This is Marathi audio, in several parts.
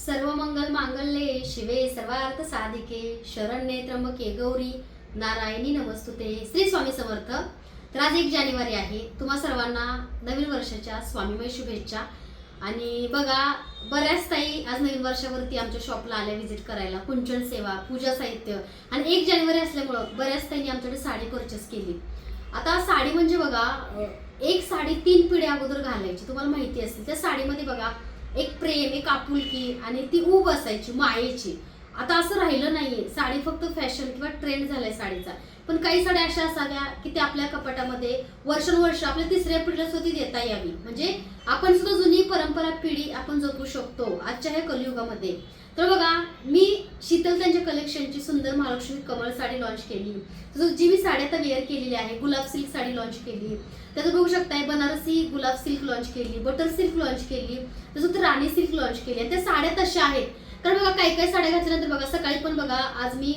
सर्व मंगल मांगल्ये शिवे सर्वार्थ साधिके शरण्ये त्र्यंबके गौरी नारायणी नमस्तुते. श्री स्वामी समर्थ. तर आज एक जानेवारी आहे. तुम्हा सर्वांना नवीन वर्षाच्या स्वामीमय शुभेच्छा. आणि बघा बऱ्याच ताई आज नवीन वर्षावरती आमच्या शॉपला आल्या व्हिजिट करायला. कुंचन सेवा पूजा साहित्य. आणि एक जानेवारी असल्यामुळं बऱ्याच ताईंनी आमच्याकडे साडी परचेस केली. आता साडी म्हणजे बघा एक साडी तीन पिढ्या अगोदर घालायची. तुम्हाला माहिती असेल. त्या साडीमध्ये बघा एक प्रेम एक आपुलकी आणि ती ऊब असायची मायेची. आता असं राहिलं नाहीये. साडी फक्त फॅशन किंवा ट्रेंड झालाय साडीचा. पण काही साड्या अशा असाव्या की त्या आपल्या कपाटामध्ये वर्षानुवर्ष आपल्या तिसऱ्या पिढीला सुद्धा देता यावी. म्हणजे आपण सुद्धा जुनी परंपरा पिढी आपण जपू शकतो आजच्या ह्या कलियुगामध्ये. तर बघा मी शीतल त्यांच्या कलेक्शनची सुंदर महालक्ष्मी कमळ साडी लॉन्च केली. तसंच जी मी साडी आता वेअर केलेली आहे गुलाब सिल्क साडी लॉन्च केली. त्याचं बघू शकताय बनारसी गुलाब सिल्क लॉन्च केली बटर सिल्क लॉन्च केली तसंच राणी सिल्क लॉन्च केली. त्या साड्या तशा आहेत. कारण बघा काही काही साड्या घातल्यानंतर बघा सकाळी पण बघा आज मी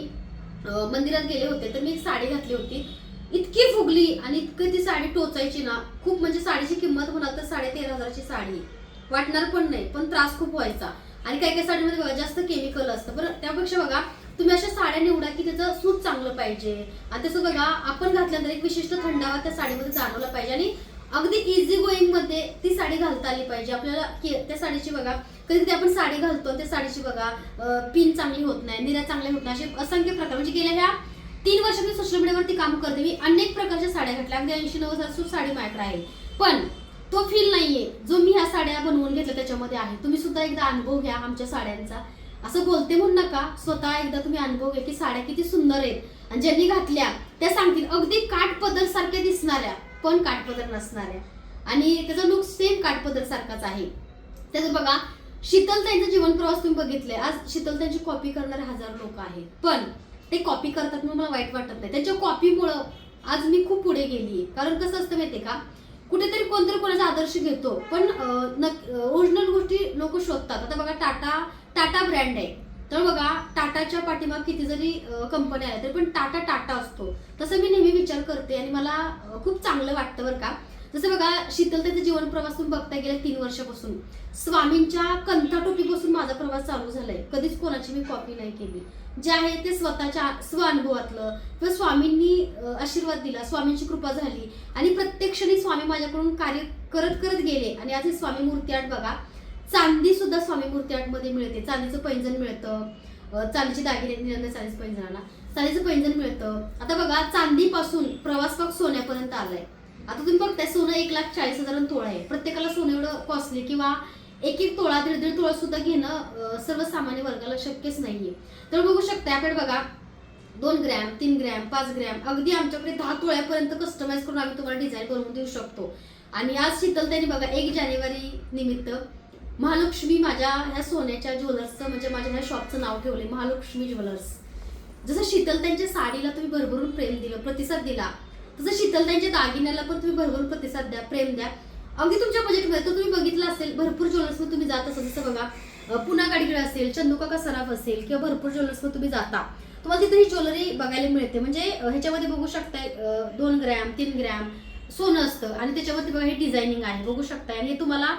मंदिरात गेले होते तर मी एक साडी घातली होती. इतकी फुगली आणि इतकी ती साडी टोचायची ना खूप म्हणजे साडीची किंमत म्हणाल तर साडे तेरा हजाराची साडी वाटणार पण नाही पण त्रास खूप व्हायचा. आणि काही काही साडीमध्ये बघा जास्त केमिकल असतं. बरं त्यापेक्षा बघा तुम्ही अशा साड्या निवडा की त्याचं सूत चांगलं पाहिजे. आणि तसं बघा आपण घातल्यानंतर एक विशिष्ट थंडावा त्या साडीमध्ये जाणवला पाहिजे. आणि अगदी इझी गोईंगमध्ये ती साडी घालता आली पाहिजे. आपल्याला के- त्या साडीची बघा कधी आपण साडी घालतो त्या साडीची बघा पिन चांगली होत नाही निऱ्या चांगल्या होत नाही असे असंख्य प्रकार. म्हणजे गेल्या ह्या तीन वर्ष मी सोशल मीडियावरती काम करते मी. अनेक प्रकारच्या साड्या घातल्या. अगदी ऐंशी नव्वद हजार साडी माझ्याकडे आहे. पण तो फील नाहीये. जो मी ह्या साड्या बनवून घेतल्या त्याच्यामध्ये आहे. तुम्ही सुद्धा एकदा अनुभव घ्या आमच्या साड्यांचा. असं बोलते म्हणून नका. स्वतः एकदा तुम्ही अनुभव घ्या की साड्या किती सुंदर आहेत. आणि ज्यांनी घातल्या त्या सांगतील अगदी काठपदर सारख्या दिसणाऱ्या. पण काठपदर नसणाऱ्या. आणि त्याचा लुक सेम काठपदर सारखाच आहे. त्याचं बघा शीतलताईंचा जीवन प्रवास तुम्ही बघितले आज शीतलताईंची कॉपी करणारे हजार लोक आहेत. पण ते कॉपी करतात म्हणून मला वाईट वाटत नाही. त्यांच्या कॉपीमुळं आज मी खूप पुढे गेली कारण कसं असतं माहितीये का? कुठेतरी कोणतरी कोणाचा आदर्श घेतो. पण ओरिजिनल गोष्टी लोक शोधतात. आता बघा टाटा टाटा ब्रँड आहे. तर बघा टाटाच्या पाठीमाग किती जरी कंपन्या आल्या तरी पण टाटा टाटा असतो. तसं मी नेहमी विचार करते आणि मला खूप चांगलं वाटतं बरं का. जसं बघा शीतलतेचं जीवन प्रवास तुम्ही बघता गेल्या तीन वर्षापासून. स्वामींच्या कंथाटोपीपासून माझा प्रवास चालू झालाय. कधीच कोणाची मी कॉपी नाही केली. जे आहे ते स्वतःच्या स्वानुभवातलं किंवा स्वामींनी आशीर्वाद दिला स्वामींची कृपा झाली आणि प्रत्येक क्षणी स्वामी माझ्याकडून कार्य करत करत गेले. आणि आज हे स्वामी मूर्ती आठ बघा चांदी सुद्धा स्वामी मूर्ती आठमध्ये मिळते. चांदीचं पैंजण मिळतं. चांदीचे दागिने निरंतर चांदीचं पैंजणाला. चांदीचं पैंजण मिळतं. आता बघा चांदीपासून प्रवास पाक सोन्यापर्यंत आलाय. आता तुम्ही बघताय सोनं एक लाख चाळीस हजार तोळा आहे. प्रत्येकाला सोनं एवढं कॉस्टली किंवा एक एक तोळा दीड दीड तोळा सुद्धा घेणं सर्वसामान्य वर्गाला शक्यच नाहीये. तर बघू शकता याकडे बघा. दोन ग्रॅम तीन ग्रॅम पाच ग्रॅम अगदी आमच्याकडे दहा तोळ्यापर्यंत कस्टमाइज करून आम्ही तुम्हाला डिझाईन करून देऊ शकतो. आणि आज शीतलतेने बघा एक जानेवारी निमित्त महालक्ष्मी माझ्या ह्या सोन्याच्या ज्वेलर्सचं म्हणजे माझ्या ह्या शॉपचं नाव ठेवले महालक्ष्मी ज्वेलर्स. जसं शीतलताईंच्या साडीला तुम्ही भरभरून प्रेम दिलं प्रतिसाद दिला तसं शीतलताईंच्या दागिन्याला पण तुम्ही भरभरून प्रतिसाद द्या प्रेम द्या. अगदी तुमच्या बजेटमध्ये तर तुम्ही बघितलं असेल भरपूर ज्वेलर्समध्ये तुम्ही जात असाल. जसं बघा पुन्हा गाडगिळ असेल चंदुकाका सराफ असेल किंवा भरपूर ज्वेलर्समध्ये तुम्ही जाता. तुम्हाला तिथे ही ज्वेलरी बघायला मिळते. म्हणजे ह्याच्यामध्ये बघू शकताय दोन ग्रॅम तीन ग्रॅम सोनं असतं. आणि त्याच्यावरती बघा हे डिझायनिंग आहे. बघू शकताय. आणि हे तुम्हाला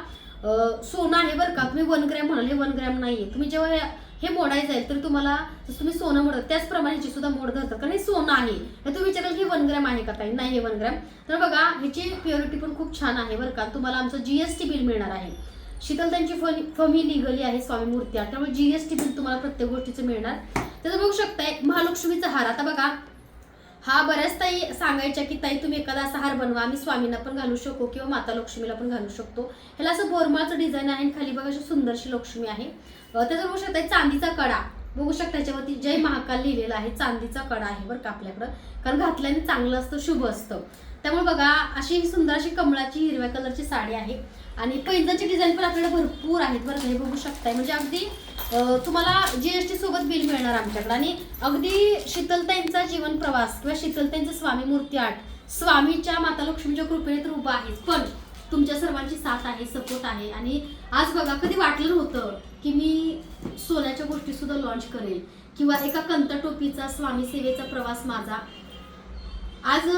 सोनं आहे बरं का. तुम्ही वन ग्रॅम म्हणाल हे वन ग्रॅम नाहीये. तुम्ही जेव्हा हे- मोडायचं आहे तर तुम्हाला जसं तुम्ही सोनं मोडत त्याचप्रमाणे जे सुद्धा मोड धरतात. कारण हे सोनं आहे. तर तुम्ही विचाराल की वन ग्रॅम आहे का ताई? नाही हे वन ग्रॅम तर बघा ह्याची प्युरिटी पण खूप छान आहे बरं का. तुम्हाला आमचं जीएसटी बिल मिळणार आहे. शीतल त्यांची फमी लिगली आहे स्वामी मूर्ती जी त्यामुळे जीएसटी बिल तुम्हाला प्रत्येक गोष्टीचं मिळणार. त्याचं बघू शकताय महालक्ष्मीचा हार. आता बघा हा बऱ्याच ताई सांगायच्या की ताई तुम्ही एखादा असा हार बनवा. आम्ही स्वामींना पण घालू शकू किंवा माता लक्ष्मीला पण घालू शकतो. ह्याला असं बोरमाळचं डिझाईन आहे आणि खाली बघा अशी सुंदरशी लक्ष्मी आहे. अं, त्याचं बघू शकता चांदीचा कडा. बघू शकता त्याच्यावरती जय महाकाल लिहिलेला आहे चांदीचा कडा आहे बरं का आपल्याकडं. कारण घातल्याने चांगलं असतं शुभ असतं. त्यामुळे बघा अशी ही सुंदर अशी कमळाची हिरव्या कलरची साडी आहे. आणि पैंजणची डिझाईन पण आपल्याला भरपूर आहेत बरं हे बघू शकताय. म्हणजे अगदी अं, तुम्हाला जीएसटी सोबत बिल मिळणार आमच्याकडे. आणि अगदी शीतलताईंचा जीवन प्रवास किंवा शीतलताईंचं स्वामी मूर्ती आर्ट स्वामीच्या माता लक्ष्मीच्या कृपेने तर उभा आहेच पण तुमच्या सर्वांची साथ आहे सपोर्ट आहे. आणि आज बघा कधी वाटलं होतं की मी अशा गोष्टी सुद्धा लॉन्च करेल. किंवा एका कंतटोपीचा स्वामी सेवेचा प्रवास माझा. आज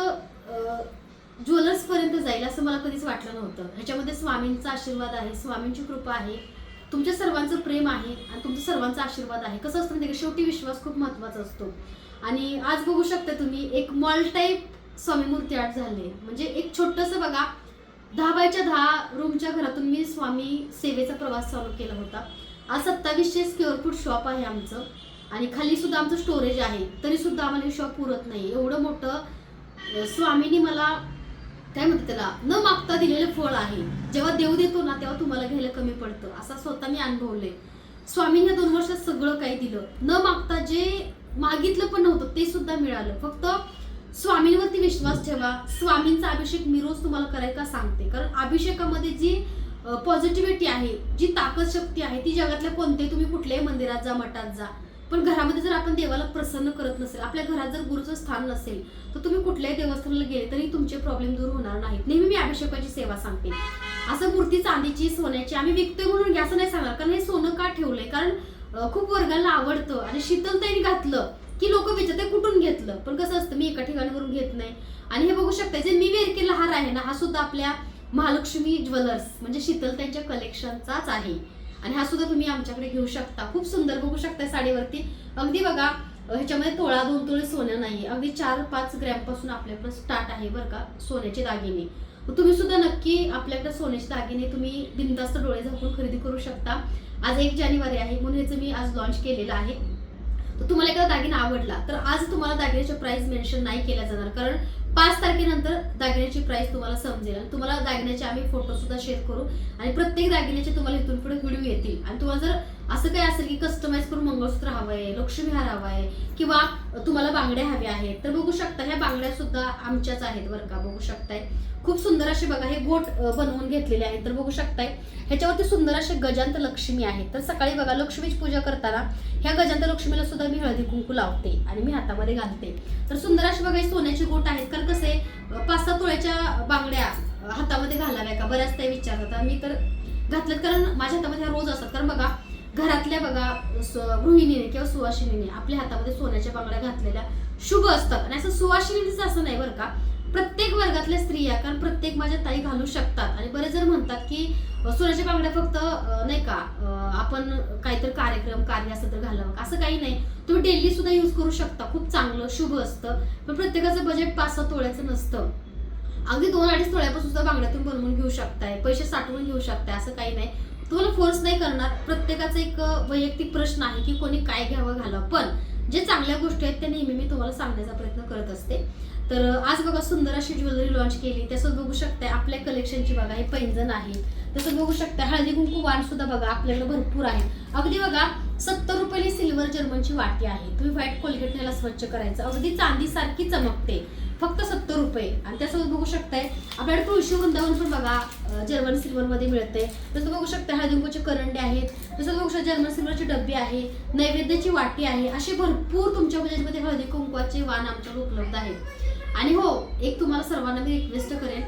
ज्वेलर्स पर्यंत जाईल असं मला कधीच वाटलं नव्हतं. ह्याच्यामध्ये स्वामींचा आशीर्वाद आहे स्वामींची कृपा आहे. तुमच्या सर्वांचं प्रेम आहे आणि तुमचा सर्वांचा आशीर्वाद आहे. कसं असतं म्हणजे शेवटी विश्वास खूप महत्त्वाचा असतो. आणि आज बघू शकता तुम्ही एक मॉल टाईप स्वामी मूर्ती आर्ट झाले म्हणजे एक छोटंसं बघा दहा बायच्या दहा रूमच्या घरातून मी स्वामी सेवेचा प्रवास चालू केला होता. आज सत्तावीसशे स्क्वेअर फूट शॉप आहे आमचं. आणि खाली सुद्धा आमचं स्टोरेज आहे. तरी सुद्धा आम्हाला शॉप पुरत नाही एवढं मोठं अं, स्वामींनी मला काय म्हणते त्याला न मागता दिलेलं फळ आहे. जेव्हा देव देतो ना तेव्हा तुम्हाला घ्यायला कमी पडतं. असा स्वतः मी अनुभवले स्वामींनी दोन वर्षात सगळं काही दिलं. न मागता जे मागितलं पण नव्हतं ते सुद्धा मिळालं. फक्त स्वामींवरती विश्वास ठेवा. स्वामींचा अभिषेक मी रोज तुम्हाला करायला सांगते. कारण अभिषेकामध्ये जी पॉझिटिव्हिटी आहे. जी ताकद शक्ती आहे ती जगातल्या कोणत्याही तुम्ही कुठल्याही मंदिरात जा मठात जा. पण घरामध्ये जर आपण देवाला प्रसन्न करत नसेल आपल्या घरात जर गुरुचं स्थान नसेल तर तुम्ही कुठल्याही देवस्थानाला गेले तरी तुमचे प्रॉब्लेम दूर होणार नाहीत. नेहमी मी अभिषेकाची सेवा सांगते. असं मूर्ती चांदीची सोन्याची आम्ही विकतोय म्हणून घ्या असं नाही सांगणार. कारण हे सोनं का ठेवलंय? कारण खूप वर्गाला आवडतं आणि शीतलताईने घातलं की लोक विचारते कुठून घेतलं? पण कसं असतं मी एका ठिकाणीवरून घेत नाही. आणि हे बघू शकता जे मी वेर केला हार आहे ना हा सुद्धा आपल्या महालक्ष्मी ज्वेलर्स म्हणजे शीतलताईच्या कलेक्शनचाच आहे. आणि हा सुद्धा तुम्ही आमच्याकडे घेऊ शकता. खूप सुंदर बघू शकता साडीवरती. अगदी बघा ह्याच्यामध्ये तोळा दोन तोळे सोनं नाही. अगदी चार पाच ग्रॅमपासून स्टार्ट आहे बरं का सोन्याचे दागिने. तुम्ही सुद्धा नक्की आपल्याकडे सोन्याचे दागिने तुम्ही बिंदास्त डोळे झाकून खरेदी करू शकता. आज एक जानेवारी आहे म्हणून ह्याचं मी आज लॉन्च केलेलं आहे. तर तुम्हाला एखादा दागिना आवडला तर आज तुम्हाला दागिन्याचा प्राइस मेन्शन नाही केला जाणार. कारण पाच तारखेनंतर दागिन्याची प्राइस तुम्हाला समजेल. आणि तुम्हाला दागिन्याचे आम्ही फोटो सुद्धा शेअर करू. आणि प्रत्येक दागिन्याचे तुम्हाला इथून पुढे व्हिडिओ येतील. आणि तुम्हाला जर असं काही असेल की कस्टमाइज करून मंगळसूत्र हवं आहे लक्ष्मीहार हवा आहे किंवा तुम्हाला बांगड्या हव्या आहेत तर बघू शकता ह्या बांगड्या सुद्धा आमच्याच आहेत बरं का बघू शकताय. खूप सुंदर असे बघा हे गोट बनवून घेतलेले आहेत तर बघू शकताय. ह्याच्यावरती सुंदर असे गजांत लक्ष्मी आहेत. तर सकाळी बघा लक्ष्मीची पूजा करताना ह्या गजांत लक्ष्मीला सुद्धा मी हळदी कुंकू लावते आणि मी हातामध्ये घालते. तर सुंदर असे बघा सोन्याचे गोट आहेत कारण हातामध्ये घालाव्या का? बऱ्याच त्या विचारतात. मी तर घातल्यात कारण माझ्या हातामध्ये ह्या रोज असतात. कारण बघा घरातल्या बघा स- गृहिणीने किंवा सुवासिनीने आपल्या हातामध्ये सोन्याच्या बांगड्या घातलेल्या शुभ असतात. आणि असं सुवासिनीचं असं नाही बरं का? प्रत्येक वर्गातल्या स्त्रिया कारण प्रत्येक माझ्या ताई घालू शकतात. आणि बरेच जर म्हणतात की सोन्याच्या बांगड्या फक्त नाही का आपण काहीतरी कार्यक्रम कार्य असं तर घालावं का? असं काही नाही. तुम्ही डेली सुद्धा यूज करू शकता. खूप चांगलं शुभ असतं. पण प्रत्येकाचं बजेट पाच सहा तोळ्याचं नसतं. अगदी दोन अडीच तोळ्यापासून सुद्धा बांगड्यातून बनवून घेऊ शकताय पैसे साठवून घेऊ शकताय असं काही नाही. तुम्हाला फोर्स नाही करणार. प्रत्येकाचा एक वैयक्तिक प्रश्न आहे की कोणी काय घ्यावं घालावं. पण जे चांगल्या गोष्टी आहेत त्या नेहमी मी तुम्हाला सांगण्याचा प्रयत्न करत असते. तर आज बघा सुंदर अशी ज्वेलरी लॉन्च केली. त्यासोबत बघू शकताय आपल्या कलेक्शनची बघा हे पैंजण आहे तसं बघू शकता हळदी कुंकू वाण सुद्धा बघा आपल्याकडे भरपूर आहे. अगदी बघा सत्तर रुपयाली सिल्वर जर्मनची वाटी आहे. तुम्ही व्हाईट कोलगेट स्वच्छ करायचं. अगदी चांदी सारखी चमकते. फक्त सत्तर रुपये. आणि त्यासोबत बघू शकताय आपल्याकडे तुळशी वृंदावन पण बघा जर्मन सिल्वरमध्ये मिळते तसं बघू शकता हळदी करंडे आहेत. तसं बघू शकता जर्मन सिल्वरची डब्बी आहे नैवेद्याची वाटी आहे. असे भरपूर तुमच्या बजेटमध्ये हळदी कुंकवाचे वाण आमच्याकडे उपलब्ध आहेत. आणि हो एक तुम्हाला सर्वांना मी रिक्वेस्ट करेन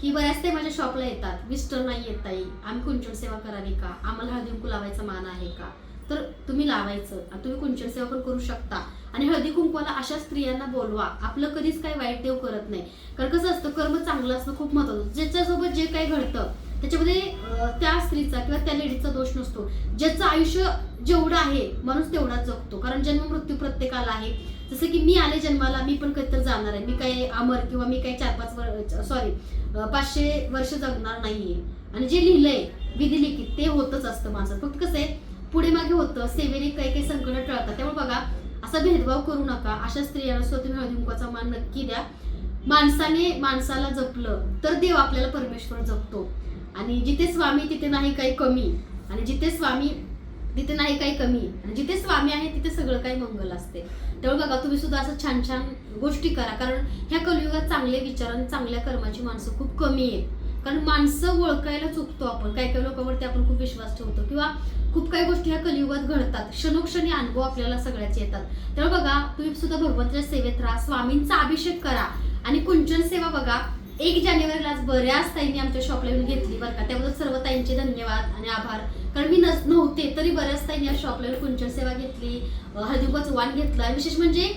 की बऱ्याच ते माझ्या शॉपला येतात. मिस्टर नाही येत ताई. आम्ही कुंचन सेवा करावी का? आम्हाला हळदी कुंकू लावायचा मान आहे का? तर तुम्ही लावायचं. आणि तुम्ही कुंचन सेवा पण करू शकता. आणि हळदी कुंकवाला अशा स्त्रियांना बोलवा. आपलं कधीच काही वाईट देव करत नाही. कारण कसं असतं कर्म चांगलं असणं खूप महत्वाचं. ज्याच्यासोबत जे काही घडतं त्याच्यामध्ये त्या स्त्रीचा किंवा त्या लेडीजचा दोष नसतो. ज्याचं आयुष्य जेवढं आहे माणूस तेवढा जगतो. कारण जन्म मृत्यू प्रत्येकाला आहे. जसं की मी आले जन्माला मी पण कधीतरी जाणार आहे. मी काही अमर किंवा मी काही चार पाच वर सॉरी पाचशे वर्ष जगणार नाहीये. आणि जे लिहिलंय विधी लिखित ते होतच असतं माणसात फक्त कसं आहे पुढे मागे होतं सेवेने काही काही संकट टळतात. त्यामुळे बघा असा भेदभाव करू नका. अशा स्त्रियांना स्वतः हळदीमुखाचा मान नक्की द्या. माणसाने माणसाला जपलं तर देव आपल्याला परमेश्वर जपतो. आणि जिथे स्वामी तिथे नाही काही कमी. आणि जिथे स्वामी तिथे नाही काही कमी. आणि जिथे स्वामी आहे तिथे सगळं काही मंगल असते. त्यामुळे बघा तुम्ही सुद्धा असं छान छान गोष्टी करा. कारण ह्या कलियुगात चांगले विचार आणि चांगल्या कर्माची माणसं खूप कमी आहेत. कारण माणसं ओळखायला चुकतो आपण. काही काही लोकांवरती आपण खूप विश्वास ठेवतो. किंवा खूप काही गोष्टी ह्या कलियुगात घडतात. क्षणोक्षणी अनुभव आपल्याला सगळ्याचे येतात. तर बघा तुम्ही सुद्धा भगवंताच्या सेवेत राहा स्वामींचा अभिषेक करा. आणि कुंचन सेवा बघा एक जानेवारीला आज बऱ्याच ताईंनी आमच्या शॉपला येऊन घेतली बरं का. त्याबद्दल सर्व ताईंचे धन्यवाद आणि आभार. कारण मी नस नव्हते तरी बऱ्याच ताईंनी या शॉपला येऊन कुंचन सेवा घेतली हळदीबाचं वाण घेतलं. आणि विशेष म्हणजे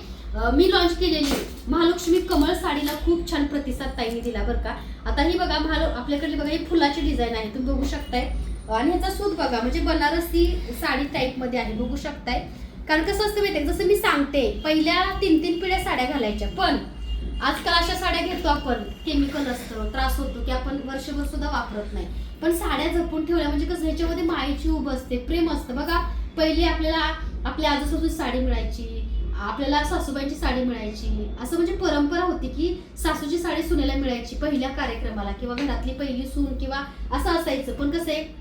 मी लॉन्च केलेली महालक्ष्मी कमळ साडीला खूप छान प्रतिसाद ताईंनी दिला बरं का. आता ही बघा महाल आपल्याकडली बघा ही फुलाची डिझाईन आहे. तुम्ही बघू शकताय. आणि ह्याचा सूत बघा म्हणजे बनारसी साडी टाईपमध्ये आहे बघू शकताय. कारण कसं असतं माहिती जसं मी सांगते पहिल्या तीन तीन पिढ्या साड्या घालायच्या. पण आजकाल अशा साड्या घेतो आपण केमिकल असतं त्रास होतो की आपण वर्षभर सुद्धा वापरत नाही. पण साड्या जपून ठेवल्या म्हणजे कसं ह्याच्यामध्ये मायेची उभ असते प्रेम असतं. बघा पहिली आपल्याला आपल्या आजोसासूची साडी मिळायची आपल्याला सासूबाईंची साडी मिळायची. असं म्हणजे परंपरा होती की सासूची साडी सुनेला मिळायची पहिल्या कार्यक्रमाला किंवा घरातली पहिली सून किंवा असं असायचं. पण कसं आहे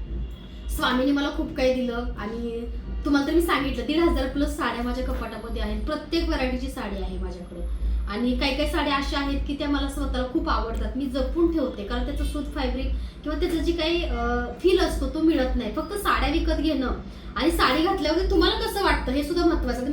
स्वामीने मला खूप काही दिलं आणि तुम्हाला तर मी सांगितलं दीड हजार प्लस साड्या माझ्या कपाटामध्ये आहेत. प्रत्येक व्हरायटीची साडी आहे माझ्याकडे. आणि काही काही साड्या अशा आहेत की त्या मला स्वतःला खूप आवडतात. मी जपून ठेवते कारण त्याचं सूत फॅब्रिक किंवा त्याचं जी काही फील असतो तो मिळत नाही. फक्त साड्या विकत घेणं आणि साडी घातल्यावर तुम्हाला कसं वाटतं हे सुद्धा महत्वाचं